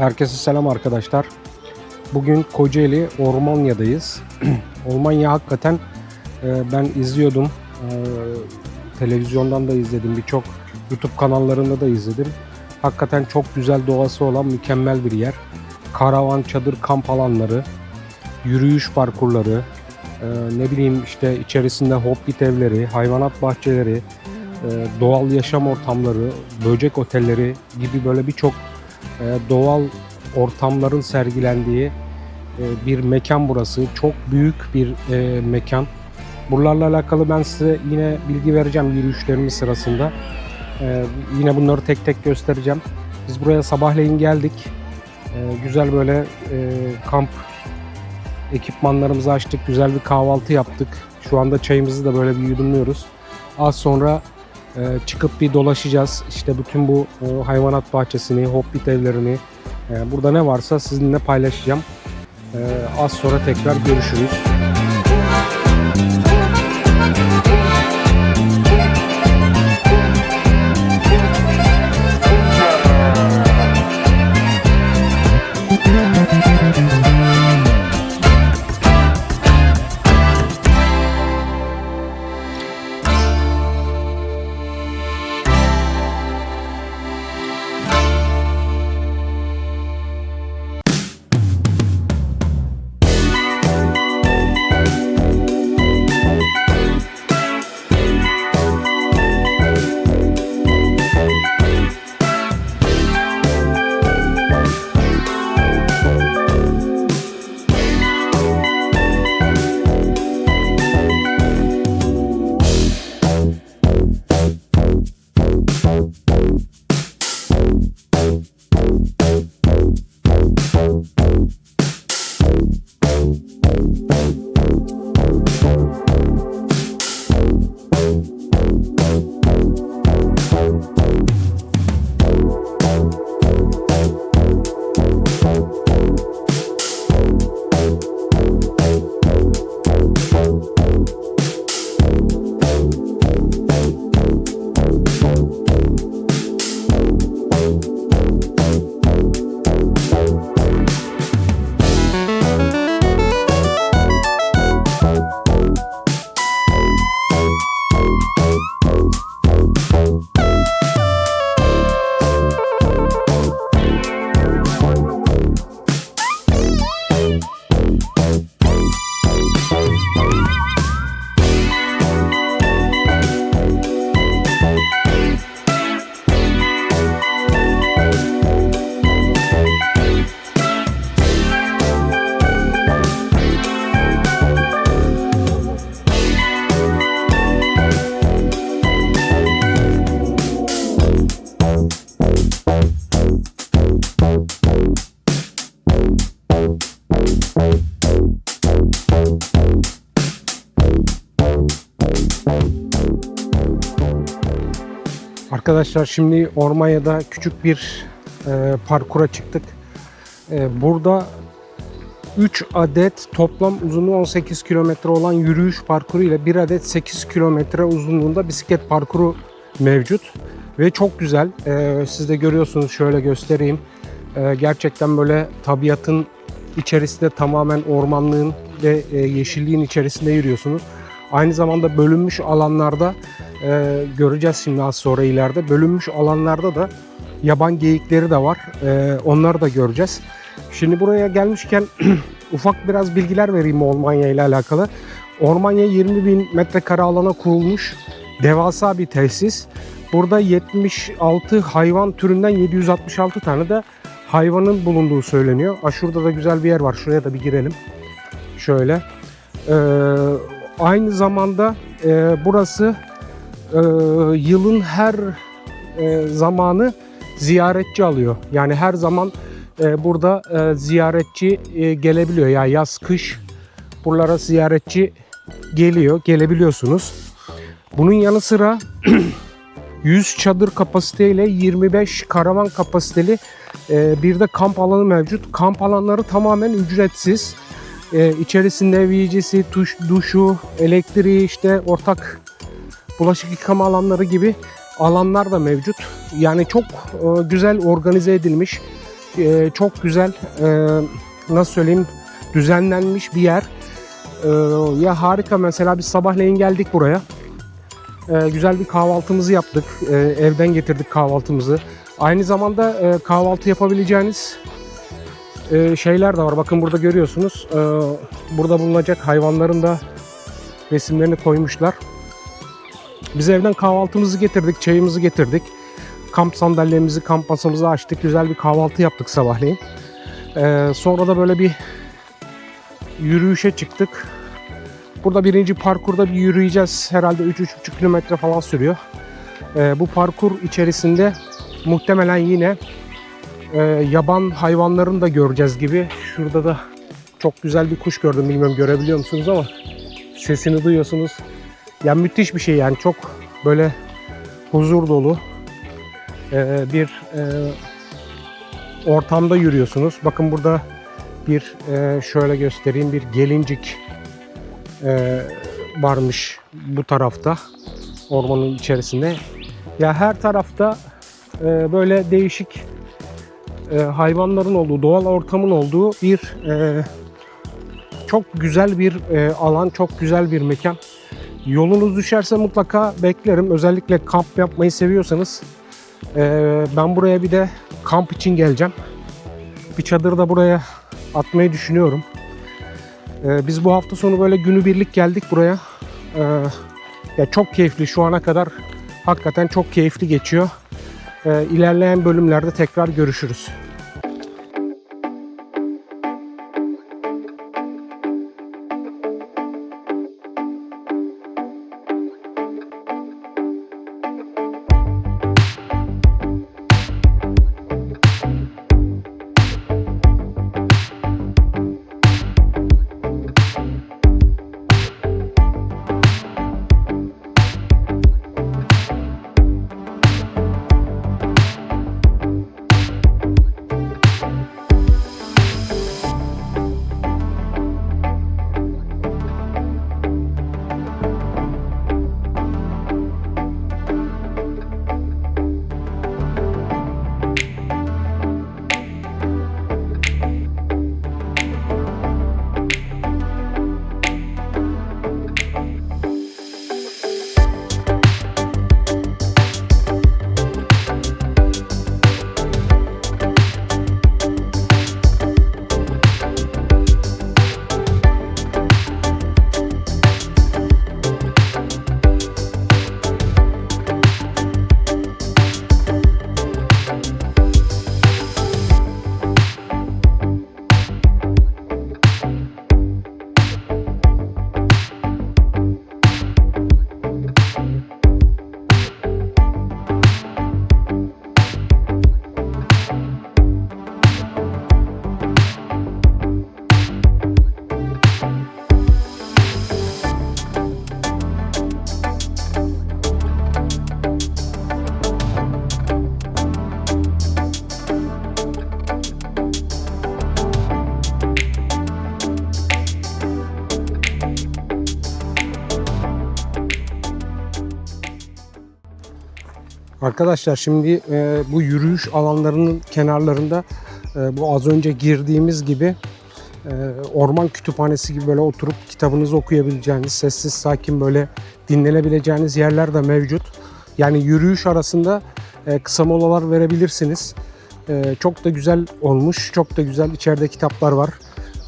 Herkese selam arkadaşlar. Bugün Kocaeli Ormanya'dayız. Ormanya hakikaten e, ben izliyordum. E, televizyondan da izledim. Birçok YouTube kanallarında da izledim. Hakikaten çok güzel doğası olan mükemmel bir yer. Karavan, çadır, kamp alanları, yürüyüş parkurları, e, ne bileyim işte içerisinde hobbit evleri, hayvanat bahçeleri, doğal yaşam ortamları, böcek otelleri gibi böyle birçok doğal ortamların sergilendiği e, bir mekan burası. Çok büyük bir e, mekan. Buralarla alakalı ben size yine bilgi vereceğim yürüyüşlerimiz sırasında. E, yine bunları tek tek göstereceğim. Biz buraya sabahleyin geldik. E, güzel böyle e, kamp ekipmanlarımızı açtık. Güzel bir kahvaltı yaptık. Şu anda çayımızı da böyle bir yudumluyoruz. Az sonra e, çıkıp bir dolaşacağız. İşte bütün bu e, hayvanat bahçesini, hobbit evlerini, e, burada ne varsa sizinle paylaşacağım. E, az sonra tekrar görüşürüz. Arkadaşlar şimdi Ormanya'da küçük bir e, parkura çıktık. E, burada 3 adet toplam uzunluğu 18 kilometre olan yürüyüş parkuru ile 1 adet 8 kilometre uzunluğunda bisiklet parkuru mevcut. Ve çok güzel. E, siz de görüyorsunuz şöyle göstereyim. E, gerçekten böyle tabiatın içerisinde tamamen ormanlığın ve e, yeşilliğin içerisinde yürüyorsunuz. Aynı zamanda bölünmüş alanlarda e, göreceğiz şimdi az sonra ileride. Bölünmüş alanlarda da yaban geyikleri de var. E, onları da göreceğiz. Şimdi buraya gelmişken ufak biraz bilgiler vereyim Ormanya ile alakalı. Ormanya 20 bin metrekare alana kurulmuş devasa bir tesis. Burada 76 hayvan türünden 766 tane de hayvanın bulunduğu söyleniyor. Aa, şurada da güzel bir yer var. Şuraya da bir girelim. Şöyle. Ee, aynı zamanda e, burası e, yılın her e, zamanı ziyaretçi alıyor. Yani her zaman e, burada e, ziyaretçi e, gelebiliyor. Ya yani yaz kış buralara ziyaretçi geliyor, gelebiliyorsunuz. Bunun yanı sıra 100 çadır kapasiteyle 25 karavan kapasiteli e, bir de kamp alanı mevcut. Kamp alanları tamamen ücretsiz. E, içerisinde VC'si, tuş, duşu, elektriği, işte ortak bulaşık yıkama alanları gibi alanlar da mevcut. Yani çok e, güzel organize edilmiş. e, çok güzel e, nasıl söyleyeyim düzenlenmiş bir yer. E, ya harika mesela biz sabahleyin geldik buraya. E, güzel bir kahvaltımızı yaptık. E, evden getirdik kahvaltımızı. Aynı zamanda e, kahvaltı yapabileceğiniz e, şeyler de var. Bakın burada görüyorsunuz. E, burada bulunacak hayvanların da resimlerini koymuşlar. Biz evden kahvaltımızı getirdik, çayımızı getirdik. Kamp sandalyemizi, kamp masamızı açtık. Güzel bir kahvaltı yaptık sabahleyin. Ee, sonra da böyle bir yürüyüşe çıktık. Burada birinci parkurda bir yürüyeceğiz. Herhalde 3-3,5 kilometre falan sürüyor. Ee, bu parkur içerisinde muhtemelen yine e, yaban hayvanlarını da göreceğiz gibi. Şurada da çok güzel bir kuş gördüm. Bilmiyorum görebiliyor musunuz ama sesini duyuyorsunuz. Ya müthiş bir şey yani çok böyle huzur dolu e, bir e, ortamda yürüyorsunuz. Bakın burada bir e, şöyle göstereyim bir gelincik e, varmış bu tarafta ormanın içerisinde. Ya her tarafta e, böyle değişik e, hayvanların olduğu, doğal ortamın olduğu bir e, çok güzel bir e, alan, çok güzel bir mekan. Yolunuz düşerse mutlaka beklerim. Özellikle kamp yapmayı seviyorsanız e, ben buraya bir de kamp için geleceğim. Bir çadır da buraya atmayı düşünüyorum. E, biz bu hafta sonu böyle günübirlik geldik buraya. E, ya çok keyifli şu ana kadar hakikaten çok keyifli geçiyor. E, ilerleyen bölümlerde tekrar görüşürüz. Arkadaşlar şimdi e, bu yürüyüş alanlarının kenarlarında e, bu az önce girdiğimiz gibi e, orman kütüphanesi gibi böyle oturup kitabınızı okuyabileceğiniz, sessiz sakin böyle dinlenebileceğiniz yerler de mevcut. Yani yürüyüş arasında e, kısa molalar verebilirsiniz. E, çok da güzel olmuş, çok da güzel içeride kitaplar var.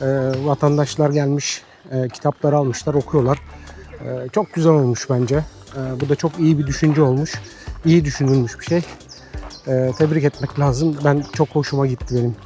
E, vatandaşlar gelmiş, e, kitapları almışlar, okuyorlar. E, çok güzel olmuş bence. E, bu da çok iyi bir düşünce olmuş iyi düşünülmüş bir şey. Ee, tebrik etmek lazım. Ben çok hoşuma gitti benim.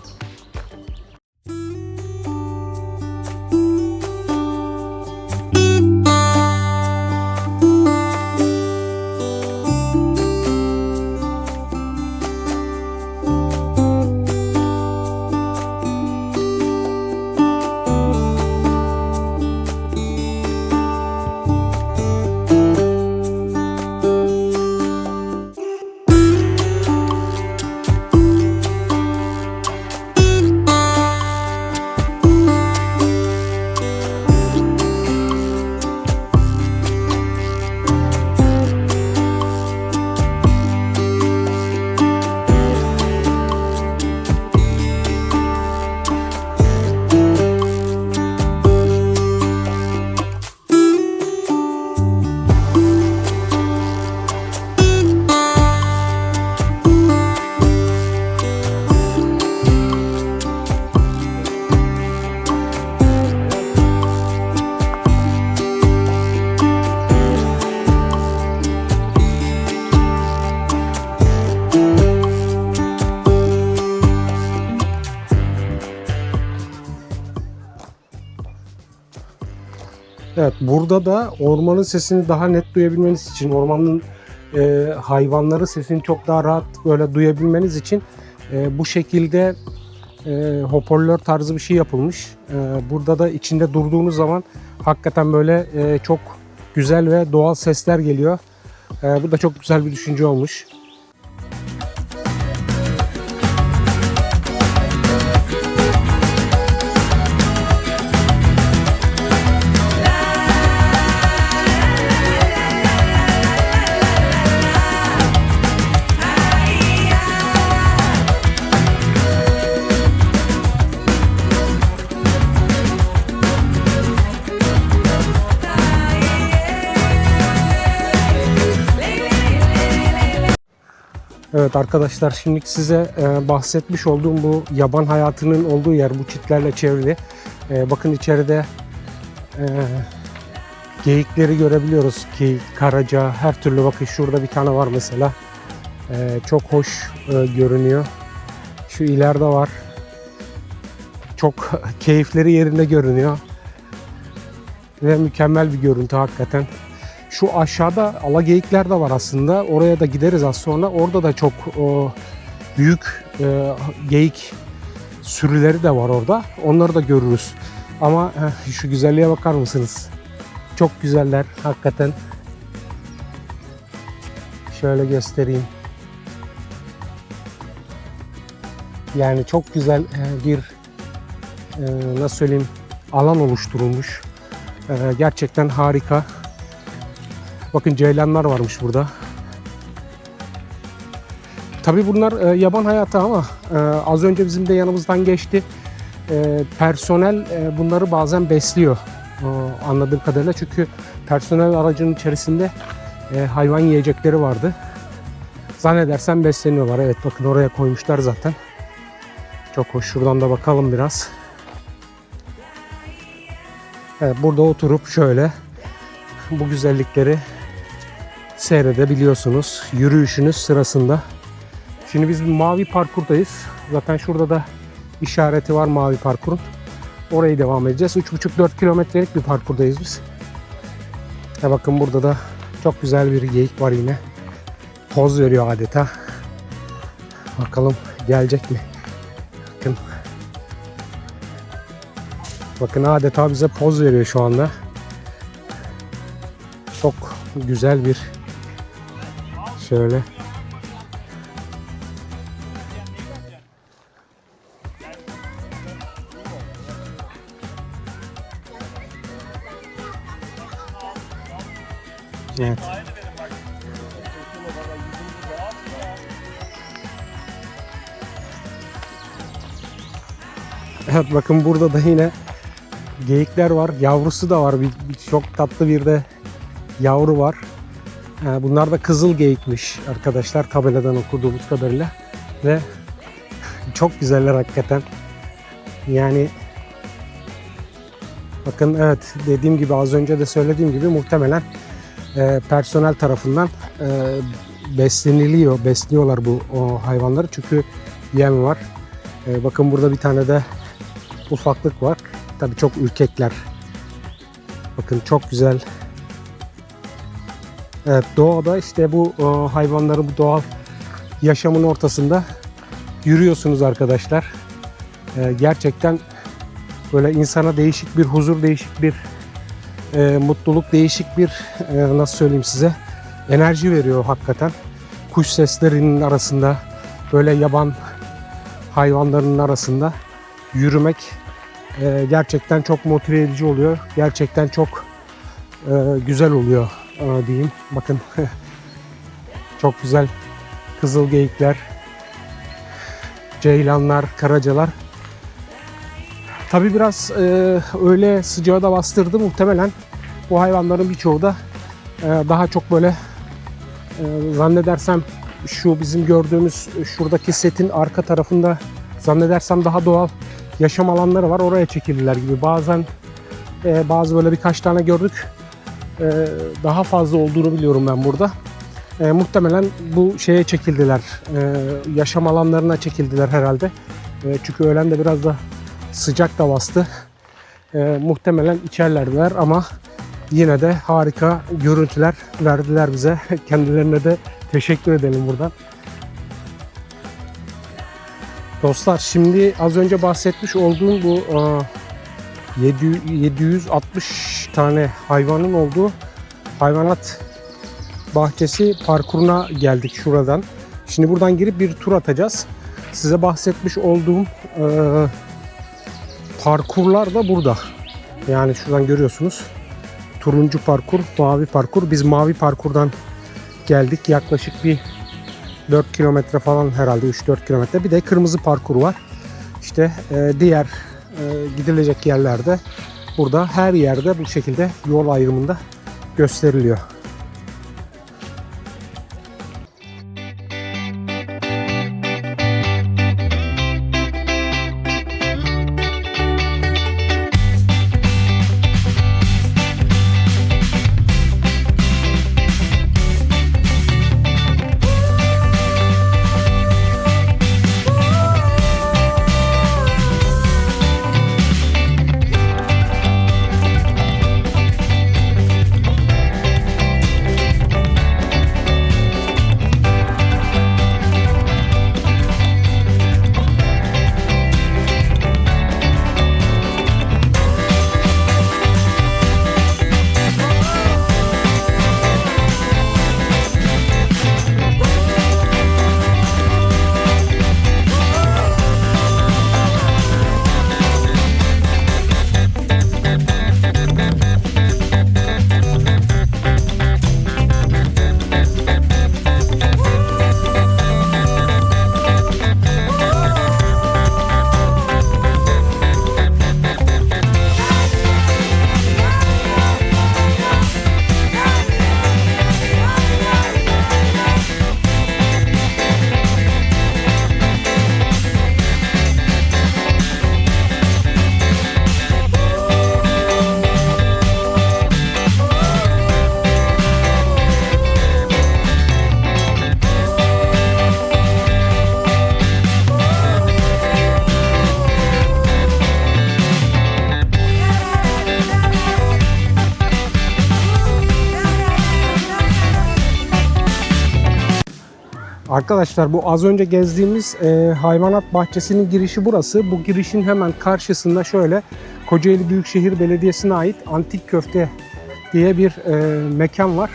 Evet burada da ormanın sesini daha net duyabilmeniz için ormanın e, hayvanları sesini çok daha rahat böyle duyabilmeniz için e, bu şekilde e, hoparlör tarzı bir şey yapılmış. E, burada da içinde durduğunuz zaman hakikaten böyle e, çok güzel ve doğal sesler geliyor. E, bu da çok güzel bir düşünce olmuş. Evet arkadaşlar şimdi size e, bahsetmiş olduğum bu yaban hayatının olduğu yer bu çitlerle çevrili. E, bakın içeride e, geyikleri görebiliyoruz ki karaca her türlü bakın şurada bir tane var mesela. E, çok hoş görünüyor. Şu ileride var. Çok keyifleri yerinde görünüyor. Ve mükemmel bir görüntü hakikaten. Şu aşağıda alageyikler de var aslında. Oraya da gideriz az sonra. Orada da çok o, büyük e, geyik sürüleri de var orada. Onları da görürüz. Ama heh, şu güzelliğe bakar mısınız? Çok güzeller hakikaten. Şöyle göstereyim. Yani çok güzel e, bir e, nasıl söyleyeyim alan oluşturulmuş. E, gerçekten harika. Bakın ceylanlar varmış burada. Tabi bunlar e, yaban hayatı ama e, az önce bizim de yanımızdan geçti. E, personel e, bunları bazen besliyor e, anladığım kadarıyla. Çünkü personel aracının içerisinde e, hayvan yiyecekleri vardı. Zannedersem besleniyorlar. Evet bakın oraya koymuşlar zaten. Çok hoş. Şuradan da bakalım biraz. Evet, burada oturup şöyle bu güzellikleri seyredebiliyorsunuz yürüyüşünüz sırasında. Şimdi biz mavi parkurdayız. Zaten şurada da işareti var mavi parkurun. Orayı devam edeceğiz. 3,5-4 kilometrelik bir parkurdayız biz. Ya bakın burada da çok güzel bir geyik var yine. Poz veriyor adeta. Bakalım gelecek mi? Bakın. Bakın adeta bize poz veriyor şu anda. Çok güzel bir şöyle Evet. Evet bakın burada da yine geyikler var. Yavrusu da var. Bir, bir çok tatlı bir de yavru var. Ee, Bunlar da kızıl geyikmiş arkadaşlar tabeladan okuduğumuz kadarıyla. Ve çok güzeller hakikaten. Yani bakın evet dediğim gibi az önce de söylediğim gibi muhtemelen e, personel tarafından e, besleniliyor, besliyorlar bu o hayvanları çünkü yem var. E, bakın burada bir tane de ufaklık var. Tabii çok ürkekler. Bakın çok güzel. Evet doğada işte bu o, hayvanların bu doğal yaşamın ortasında yürüyorsunuz arkadaşlar. E, gerçekten böyle insana değişik bir huzur, değişik bir e, mutluluk, değişik bir e, nasıl söyleyeyim size enerji veriyor hakikaten. Kuş seslerinin arasında böyle yaban hayvanların arasında yürümek e, gerçekten çok motive edici oluyor. Gerçekten çok e, güzel oluyor e, diyeyim. Bakın çok güzel kızıl geyikler, ceylanlar, karacalar. Tabi biraz e, öyle sıcağı da bastırdı muhtemelen. Bu hayvanların birçoğu da e, daha çok böyle e, zannedersem şu bizim gördüğümüz şuradaki setin arka tarafında zannedersem daha doğal yaşam alanları var. Oraya çekildiler gibi. Bazen e, bazı böyle birkaç tane gördük. E, daha fazla olduğunu biliyorum ben burada. E, muhtemelen bu şeye çekildiler. E, yaşam alanlarına çekildiler herhalde. E, çünkü öğlen de biraz da sıcak da bastı. E, muhtemelen içerlerdiler ama yine de harika görüntüler verdiler bize. Kendilerine de teşekkür edelim buradan. Dostlar şimdi az önce bahsetmiş olduğum bu e, 700 760 tane hayvanın olduğu hayvanat bahçesi parkuruna geldik şuradan. Şimdi buradan girip bir tur atacağız. Size bahsetmiş olduğum e, parkurlar da burada. Yani şuradan görüyorsunuz. Turuncu parkur, mavi parkur. Biz mavi parkurdan geldik. Yaklaşık bir 4 kilometre falan herhalde 3-4 kilometre. Bir de kırmızı parkur var. İşte e, diğer gidilecek yerlerde burada her yerde bu şekilde yol ayrımında gösteriliyor. Arkadaşlar bu az önce gezdiğimiz e, hayvanat bahçesinin girişi burası. Bu girişin hemen karşısında şöyle Kocaeli Büyükşehir Belediyesi'ne ait Antik Köfte diye bir e, mekan var.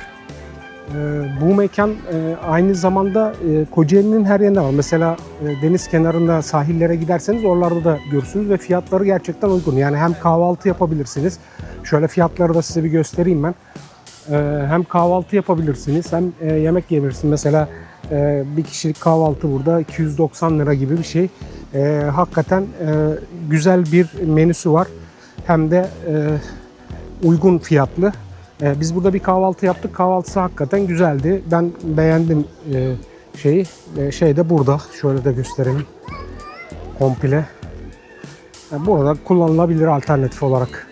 E, bu mekan e, aynı zamanda e, Kocaeli'nin her yerinde var. Mesela e, deniz kenarında sahillere giderseniz oralarda da görürsünüz ve fiyatları gerçekten uygun. Yani hem kahvaltı yapabilirsiniz. Şöyle fiyatları da size bir göstereyim ben. E, hem kahvaltı yapabilirsiniz hem e, yemek yiyebilirsiniz. Mesela e, bir kişilik kahvaltı burada 290 lira gibi bir şey. E, hakikaten güzel bir menüsü var. Hem de uygun fiyatlı. Biz burada bir kahvaltı yaptık. Kahvaltısı hakikaten güzeldi. Ben beğendim şeyi. Şey de burada. Şöyle de gösterelim. Komple. Burada kullanılabilir alternatif olarak.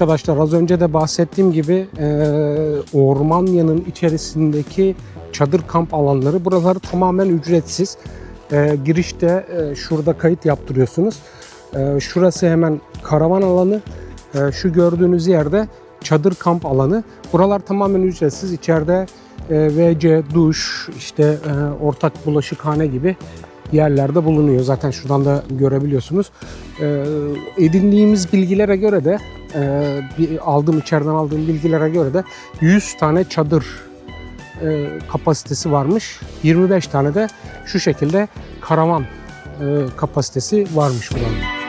Arkadaşlar az önce de bahsettiğim gibi e, Ormanya'nın içerisindeki çadır kamp alanları buraları tamamen ücretsiz. E, girişte e, şurada kayıt yaptırıyorsunuz. E, şurası hemen karavan alanı. E, şu gördüğünüz yerde çadır kamp alanı. Buralar tamamen ücretsiz. İçeride e, WC, duş, işte e, ortak bulaşıkhane gibi yerlerde bulunuyor. Zaten şuradan da görebiliyorsunuz. Ee, edindiğimiz bilgilere göre de e, bir aldığım içeriden aldığım bilgilere göre de 100 tane çadır e, kapasitesi varmış. 25 tane de şu şekilde karavan e, kapasitesi varmış buranın.